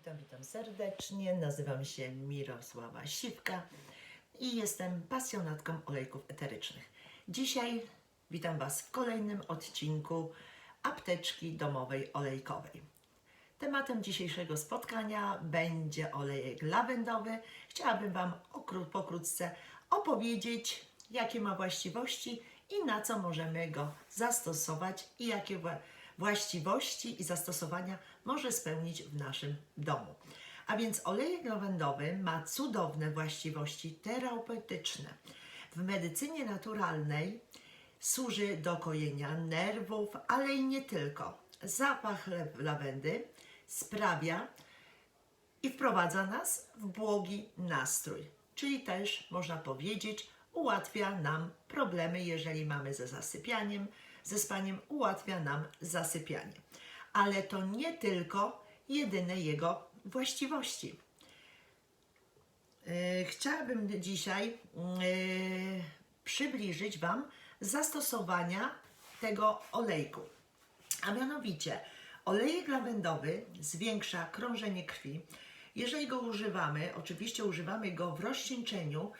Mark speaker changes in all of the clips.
Speaker 1: Witam, witam serdecznie. Nazywam się Mirosława Siwka i jestem pasjonatką olejków eterycznych. Dzisiaj witam Was w kolejnym odcinku apteczki domowej olejkowej. Tematem dzisiejszego spotkania będzie olejek lawendowy. Chciałabym Wam okró- pokrótce opowiedzieć, jakie ma właściwości i na co możemy go zastosować i jakie właściwości i zastosowania może spełnić w naszym domu. A więc olejek lawendowy ma cudowne właściwości terapeutyczne. W medycynie naturalnej służy do kojenia nerwów, ale i nie tylko. Zapach lawendy sprawia i wprowadza nas w błogi nastrój, czyli też można powiedzieć, ułatwia nam problemy, jeżeli mamy ze zasypianiem, ze spaniem, ułatwia nam zasypianie. Ale to nie tylko jedyne jego właściwości. Yy, Chciałabym dzisiaj yy, przybliżyć Wam zastosowania tego olejku. A mianowicie olejek lawendowy zwiększa krążenie krwi. Jeżeli go używamy, oczywiście używamy go w rozcieńczeniu,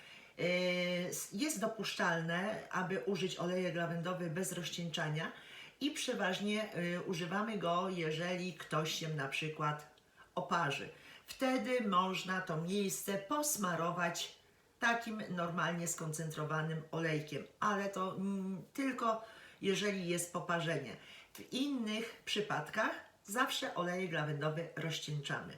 Speaker 1: jest dopuszczalne, aby użyć olejek lawendowy bez rozcieńczania i przeważnie yy, używamy go, jeżeli ktoś się na przykład oparzy. Wtedy można to miejsce posmarować takim normalnie skoncentrowanym olejkiem, ale to mm, tylko jeżeli jest poparzenie. W innych przypadkach zawsze olejek lawendowy rozcieńczamy.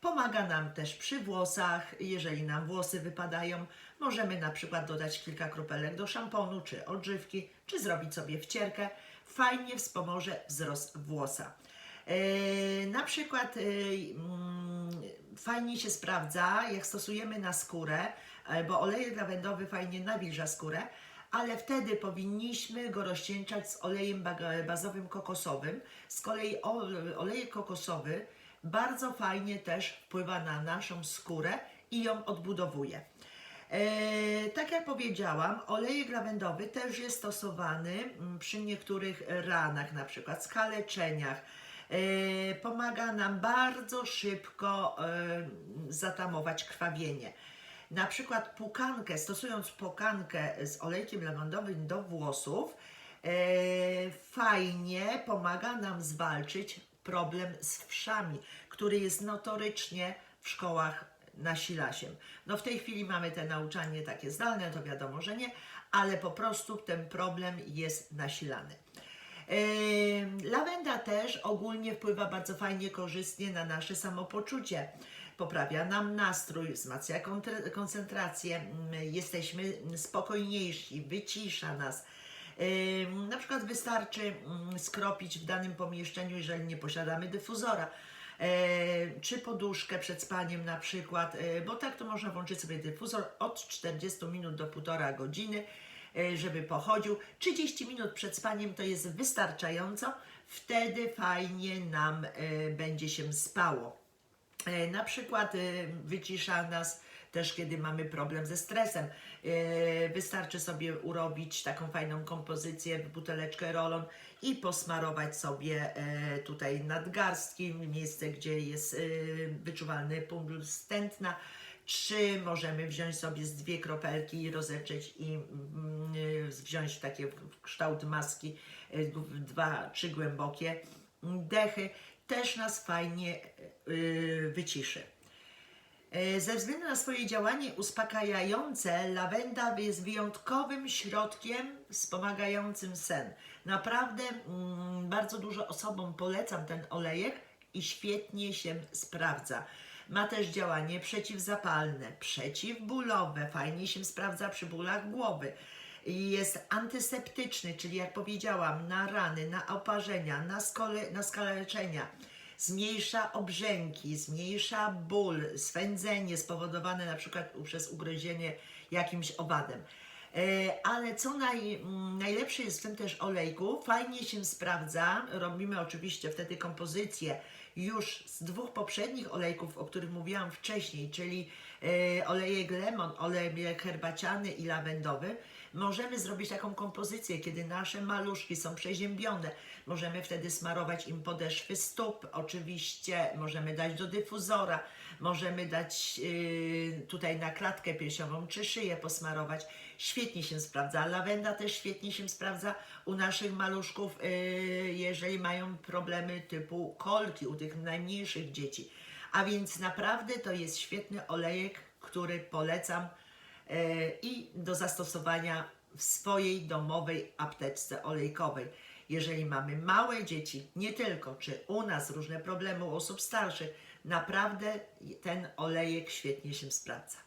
Speaker 1: Pomaga nam też przy włosach, jeżeli nam włosy wypadają, możemy na przykład dodać kilka kropelek do szamponu czy odżywki, czy zrobić sobie wcierkę. Fajnie wspomoże wzrost włosa. Yy, na przykład yy, mm, fajnie się sprawdza, jak stosujemy na skórę, e, bo olejek lawendowy fajnie nawilża skórę, ale wtedy powinniśmy go rozcieńczać z olejem bazowym kokosowym. Z kolei ol- olejek kokosowy bardzo fajnie też wpływa na naszą skórę i ją odbudowuje. E, tak jak powiedziałam, olejek lawendowy też jest stosowany mm, przy niektórych ranach, na przykład skaleczeniach. E, pomaga nam bardzo szybko e, zatamować krwawienie. Na przykład pukankę, stosując pukankę z olejkiem lawandowym do włosów, fajnie pomaga nam zwalczyć problem z wszami, który jest notorycznie w szkołach nasila się. No w tej chwili mamy te nauczanie takie zdalne, to wiadomo, że nie, ale po prostu ten problem jest nasilany. Yy, Lawenda też ogólnie wpływa bardzo fajnie, korzystnie na nasze samopoczucie. Poprawia nam nastrój, wzmacnia koncentrację, mm, jesteśmy spokojniejsi, wycisza nas. Na przykład wystarczy mm, skropić w danym pomieszczeniu, jeżeli nie posiadamy dyfuzora. Czy poduszkę przed spaniem na przykład, e, bo tak to można włączyć sobie dyfuzor od 40 minut do 1,5 godziny, e, żeby pochodził. 30 minut przed spaniem to jest wystarczająco, wtedy fajnie nam e, będzie się spało. E, Na przykład e, wycisza nas też, kiedy mamy problem ze stresem. E, Wystarczy sobie urobić taką fajną kompozycję buteleczkę rolon i posmarować sobie tutaj nadgarstki, miejsce, gdzie jest wyczuwalny punkt stętna. Czy możemy wziąć sobie z dwie kropelki i rozetrzeć i mm, e, wziąć takie w kształt maski, dwa, trzy głębokie dechy, też nas fajnie e, wyciszy. E, Ze względu na swoje działanie uspokajające, lawenda jest wyjątkowym środkiem wspomagającym sen. Naprawdę mm, bardzo dużo osobom polecam ten olejek i świetnie się sprawdza. Ma też działanie przeciwzapalne, przeciwbólowe, fajnie się sprawdza przy bólach głowy. Jest antyseptyczny, czyli jak powiedziałam, na rany, na oparzenia, na, skole, na skaleczenia zmniejsza obrzęki, zmniejsza ból, swędzenie spowodowane na przykład przez ugryzienie jakimś owadem. E, Ale co naj, mm, najlepsze jest w tym też olejku, fajnie się sprawdza. Robimy oczywiście wtedy kompozycję już z dwóch poprzednich olejków, o których mówiłam wcześniej, czyli e, olejek lemon, olejek herbaciany i lawendowy. Możemy zrobić taką kompozycję, kiedy nasze maluszki są przeziębione. Możemy wtedy smarować im podeszwy stóp, oczywiście. Możemy dać do dyfuzora. Możemy dać yy, tutaj na klatkę piersiową czy szyję posmarować. Świetnie się sprawdza. Lawenda też świetnie się sprawdza u naszych maluszków, yy, jeżeli mają problemy typu kolki, u tych najmniejszych dzieci. A więc naprawdę to jest świetny olejek, który polecam i do zastosowania w swojej domowej apteczce olejkowej. Jeżeli mamy małe dzieci, nie tylko, czy u nas różne problemy u osób starszych, naprawdę ten olejek świetnie się sprawdza.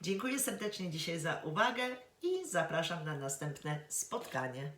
Speaker 1: Dziękuję serdecznie dzisiaj za uwagę i zapraszam na następne spotkanie.